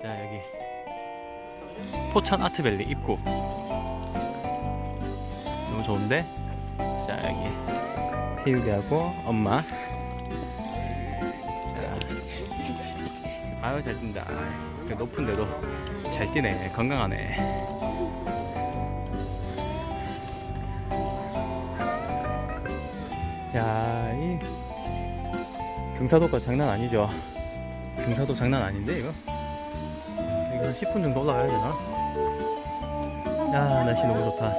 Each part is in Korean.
자 여기. 포천 아트밸리 입구. 너무 좋은데? 자 여기. 태육이하고 엄마. 자. 아유 잘 뛴다. 그 높은데도 잘 뛰네. 건강하네. 야 이 등사도가 장난 아니죠? 등사도 장난 아닌데 이거 한 10분 정도 올라가야 되나? 야 날씨 너무 좋다.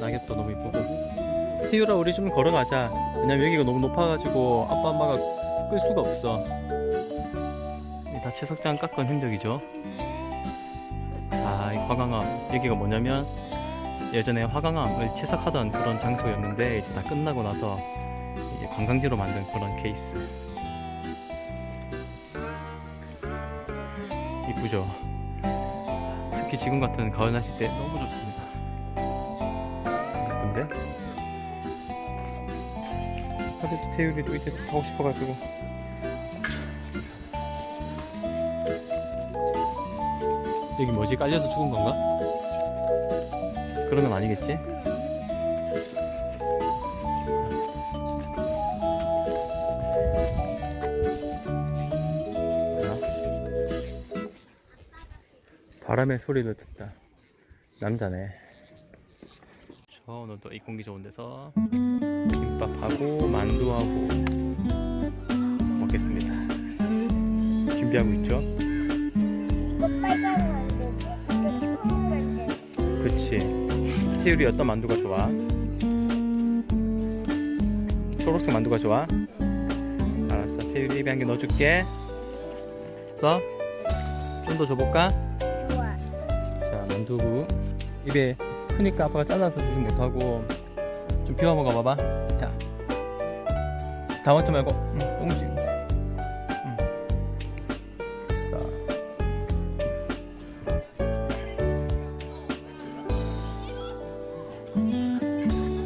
낙엽도 너무 이쁘고. 희유라 우리 좀 걸어가자. 왜냐면 여기가 너무 높아가지고 아빠 엄마가 끌 수가 없어. 다 채석장 깎은 흔적이죠. 아이 화강암. 여기가 뭐냐면 예전에 화강암을 채석하던 그런 장소였는데 이제 다 끝나고 나서 이제 관광지로 만든 그런 케이스 이쁘죠? 특히 지금 같은 가을 날씨 때 너무 좋습니다. 예쁜데? 하루 태우기도 이제 타고 싶어가지고. 여기 뭐지? 깔려서 죽은 건가? 그런 건 아니겠지? 바람의 소리를 듣다. 남자네. 저 오늘도 이 공기 좋은 데서 김밥하고 만두하고 먹겠습니다. 준비하고 있죠? 이거. 그치. 태율이 어떤 만두가 좋아? 초록색 만두가 좋아? 알았어. 태율이 입에 한 개 넣어줄게. 써? 좀 더 줘볼까? 자, 만두부. 입에 크니까 아빠가 잘라서 주지 못하고 좀 비워 먹어 봐봐. 자. 다 먹지 말고, 응, 조금씩. 응. 됐어.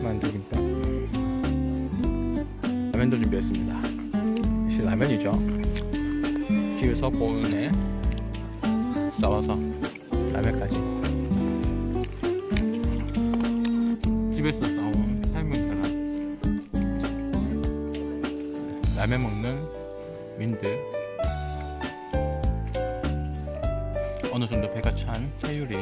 만두김밥. 라면도 준비했습니다. 역시 라면이죠. 뒤에서 보은에 싸워서 라면까지. 집에서 싸온 삶은 계란. 라면 먹는 윈드. 어느 정도 배가 찬 태유리.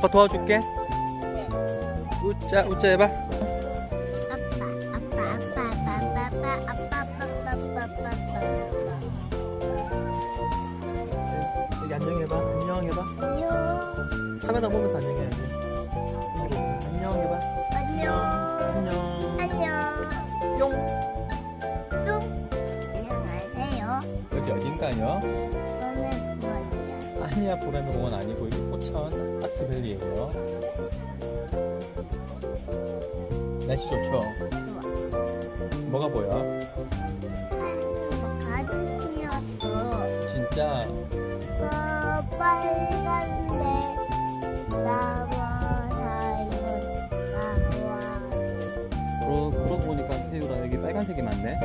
아빠 도와줄게. 웃자 웃자 해봐. 카메라 보면서 안녕해야지. 여기 보면서 안녕해봐. 안녕. 뿅. 여기 어딘가요? 저는 뭐예요? 아니야 보라매 공원 아니고 여기 포천 아트밸리예요. 날씨 좋죠? 뭐가 보여? 뭐 가지였어. 진짜 어, 빨간데 나와 사이온 나와. 그러, 그러고 보니까 태유가 여기 빨간색이 많네.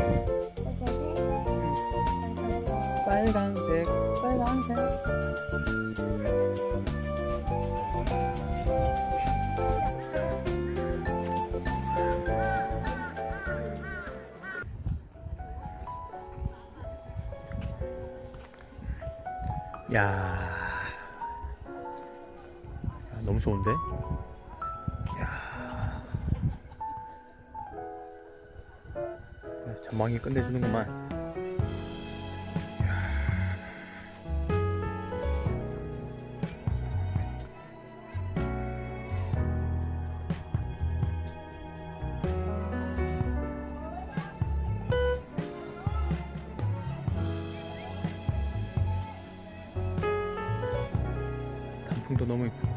빨간색, 빨간색. 야, 야, 너무 좋은데? 야, 전망이 끝내주는구만. 풍도 너무 이쁘고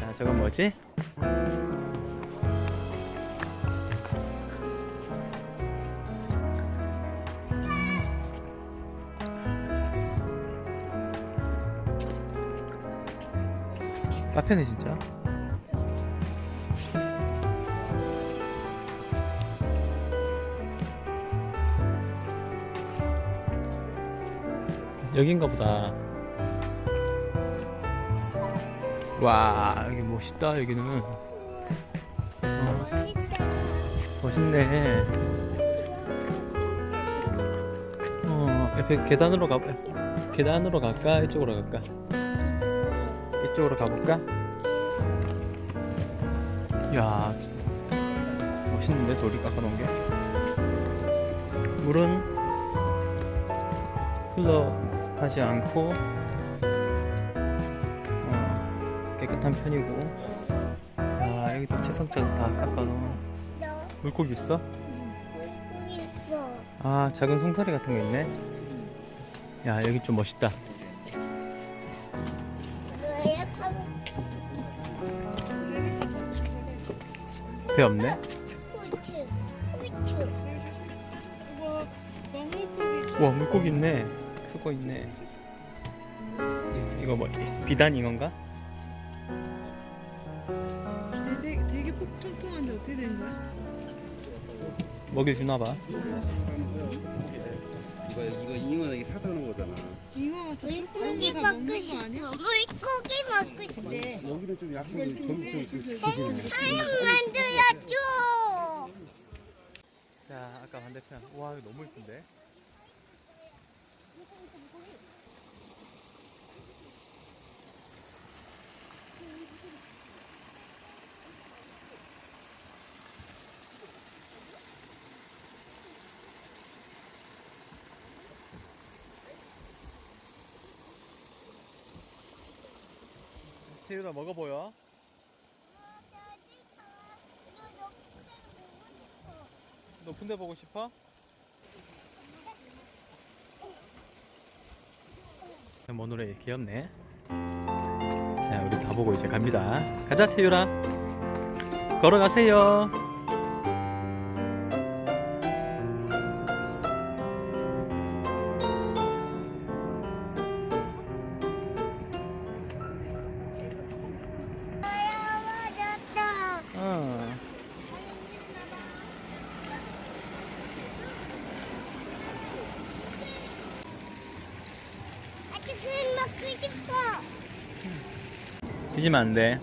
자 저건 뭐지? 카페네 진짜 여긴가 보다. 와 여기 멋있다 여기는. 어, 멋있네. 어 옆에 계단으로 가 계단으로 갈까? 이쪽으로 갈까? 이쪽으로 가볼까? 야 멋있는데 돌이 깎아놓은 게? 물은 흘러 가지 않고 어, 깨끗한 편이고 야 여기 또 채성장 다 깎아놓은 물고기 있어? 여기 있어. 아 작은 송사리 같은 거 있네 야 여기 좀 멋있다? 배 없네. 우와, 와 물고기 있네 크고 있네 이- 이거 뭐 비단 잉어인가? 되게, 되게 폭통통한데 어떻게 된 거야? 먹여 주나 봐 이거 이거 잉어 여기 사다 놓은 거잖아. 잉어가 저쪽 물고기 다 먹고 먹는 싶어. 아니야? 물고기 먹고 싶어. 여기는 좀 약간 좀좀 사람 만들어줘. 자 아까 반대편 와 이거 너무 이쁜데 태유라 먹어 보여? 높은 데 보고 싶어? 모노레일 귀엽네. 자, 우리 다 보고 이제 갑니다. 가자, 태유라. 걸어가세요. 먹고 싶어. 뒤지면 안 돼.